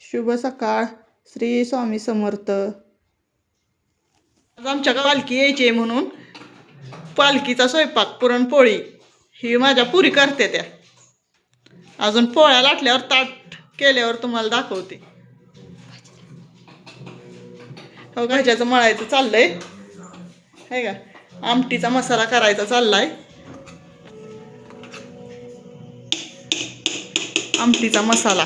शुभ सकाळ. श्री स्वामी समर्थ. आज आमच्या पालखी यायची आहे म्हणून पालखीचा स्वयंपाक पुरणपोळी ही माझ्या पुरी करते त्या. अजून पोळ्या लाटल्यावर ताट केल्यावर तुम्हाला दाखवते. हो घाच्याचं मळायचं चाललंय. आहे का आमटीचा मसाला करायचा चाललाय. आमटीचा मसाला.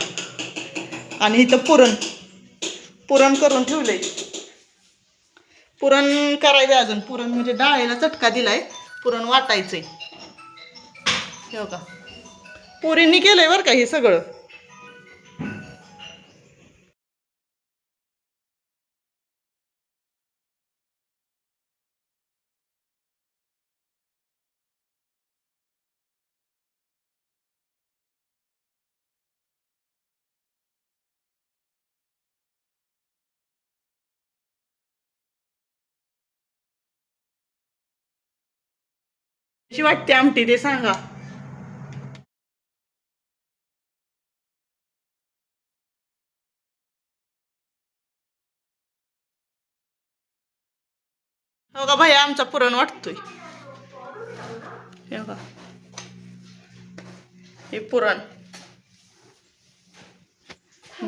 आणि इथं पुरण. पुरण करून ठेवलंय. पुरण करायचं अजून. पुरण म्हणजे डाळीला चटका दिलाय. पुरण वाटायचंय. हे का पुरींनी केलंय बरं का हे सगळं? कशी वाटते आमटी ते सांगा. हो का भाई आमचा पुरण वाटतोय. हे का हे पुरण.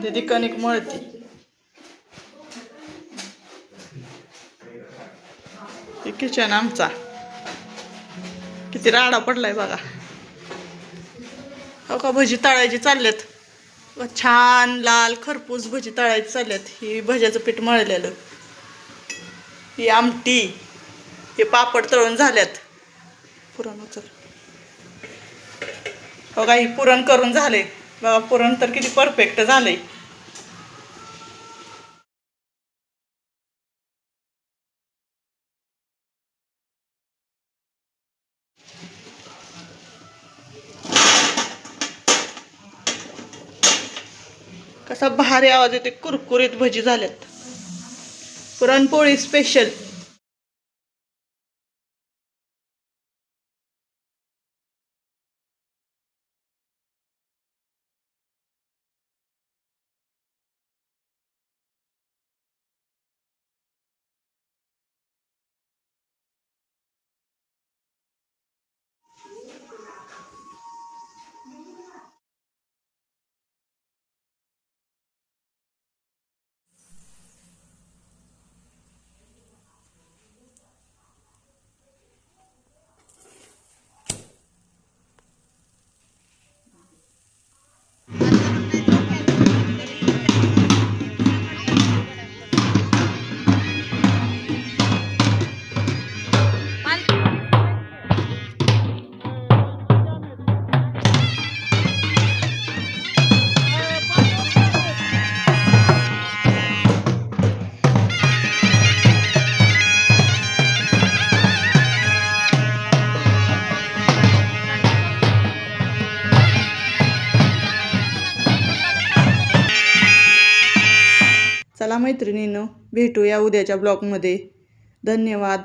दीदी कणिक मळती. हे किचन आमचा. किती राडा पडलाय बघा. हो का भजी तळायची चालल्यात. छान लाल खरपूस भजी तळायची चालल्यात. ही भज्याचं पीठ मळलेलं. ही आमटी हे पापड तळून झाल्यात. पुरण उचल. हो का ही पुरण करून झाले बघा पुरण तर किती परफेक्ट झालंय. कसा भारी आवाज येते कुरकुरीत भजी झाल्यात. पुरणपोळी स्पेशल चला मैत्रिणींनो भेटूया उद्याच्या ब्लॉगमध्ये. धन्यवाद.